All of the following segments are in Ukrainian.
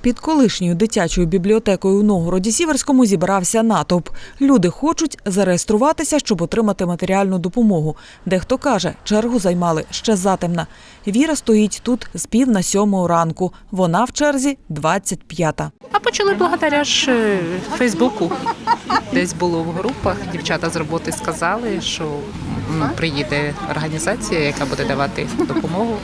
Під колишньою дитячою бібліотекою у Новгороді Сіверському зібрався натовп. Люди хочуть зареєструватися, щоб отримати матеріальну допомогу. Дехто каже, чергу займали ще затемна. Віра стоїть тут з пів на сьомого ранку. Вона в черзі 25-та. А почали благодаря ж е, Фейсбуку. Десь було в групах. Дівчата з роботи сказали, що м, приїде організація, яка буде давати допомогу.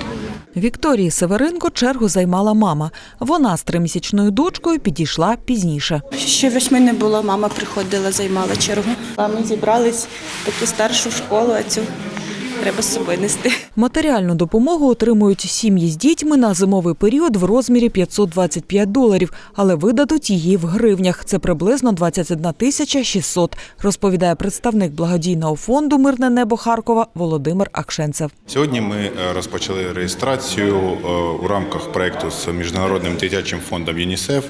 Вікторії Северинко чергу займала мама. Вона з тримісячною дочкою підійшла пізніше. Ще восьми не було, мама приходила, займала чергу. Ми зібрались таку старшу школу, а цю треба з собою нести. Матеріальну допомогу отримують сім'ї з дітьми на зимовий період в розмірі 525 доларів, але видадуть її в гривнях. Це приблизно 21 тисяча 600, розповідає представник благодійного фонду Мирне небо Харкова Володимир Акшенцев. Сьогодні ми е, розпочали реєстрацію е, у рамках проєкту з міжнародним дитячим фондом ЮНІСЕФ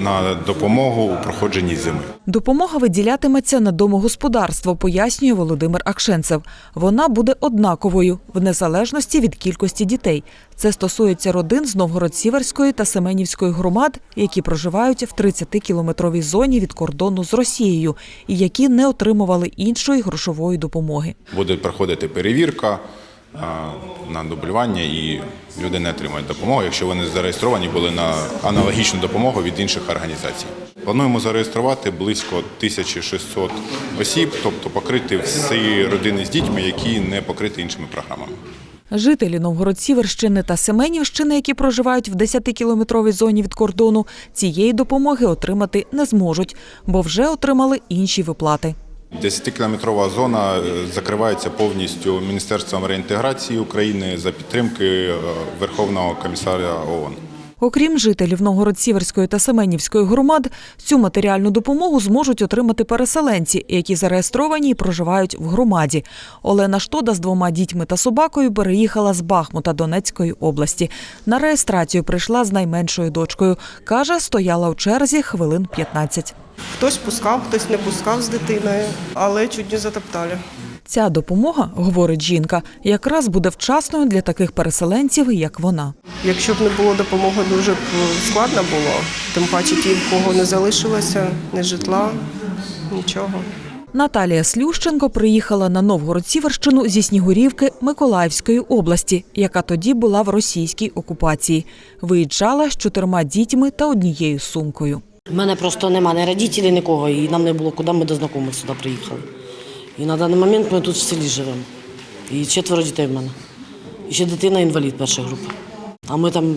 на допомогу у проходженні зими. Допомога виділятиметься на домогосподарство, пояснює Володимир Акшенцев. Вона буде однаковою в незалежності від кількості дітей. Це стосується родин з Новгород-Сіверської та Семенівської громад, які проживають в 30-кілометровій зоні від кордону з Росією і які не отримували іншої грошової допомоги. Буде проходити перевірка е, на дублювання і люди не отримають допомогу, якщо вони зареєстровані були на аналогічну допомогу від інших організацій. Плануємо зареєструвати близько 1600 осіб, тобто покрити всі родини з дітьми, які не покриті іншими програмами. Жителі Новгород-Сіверщини та Семенівщини, які проживають в 10-кілометровій зоні від кордону, цієї допомоги отримати не зможуть, бо вже отримали інші виплати. 10-кілометрова зона е, закривається повністю Міністерством реінтеграції України за підтримки е, Верховного комісаря ООН. Окрім жителів Новгород-Сіверської та Семенівської громад, цю матеріальну допомогу зможуть отримати переселенці, які зареєстровані і проживають в громаді. Олена Штода з двома дітьми та собакою переїхала з Бахмута Донецької області. На реєстрацію прийшла з найменшою дочкою. Каже, стояла у черзі хвилин 15. Хтось пускав, хтось не пускав з дитиною, але чуть не затоптали. Ця допомога, говорить жінка, якраз буде вчасною для таких переселенців, як вона. Якщо б не було допомоги, дуже б складно було. Тим паче ті, в кого не залишилося, ні житла, нічого. Наталія Слющенко приїхала на Новгород-Сіверщину зі Снігурівки Миколаївської області, яка тоді була в російській окупації. Виїжджала з чотирма дітьми та однією сумкою. У мене просто нема ні родителів, нікого, і нам не було куди, ми до знайомих сюди приїхали. І на даний момент ми тут в селі живемо. І четверо дітей в мене. І ще дитина інвалід першої групи. А ми там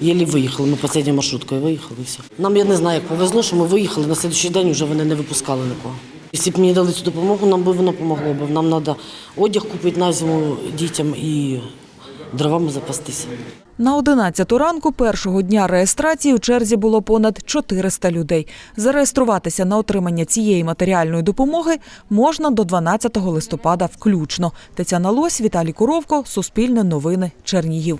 єлі виїхали, ми останньою маршруткою виїхали і все. Нам я не знаю, як повезло, що ми виїхали, на наступний день вже вони не випускали нікого. Якщо б мені дали цю допомогу, нам би воно допомогло бо Нам треба одяг купити на зиму дітям і дровами запастися. На 11 ранку першого дня реєстрації у черзі було понад 400 людей. Зареєструватися на отримання цієї матеріальної допомоги можна до 12 листопада включно. Тетяна Лось, Віталій Коровко, Суспільне новини, Чернігів.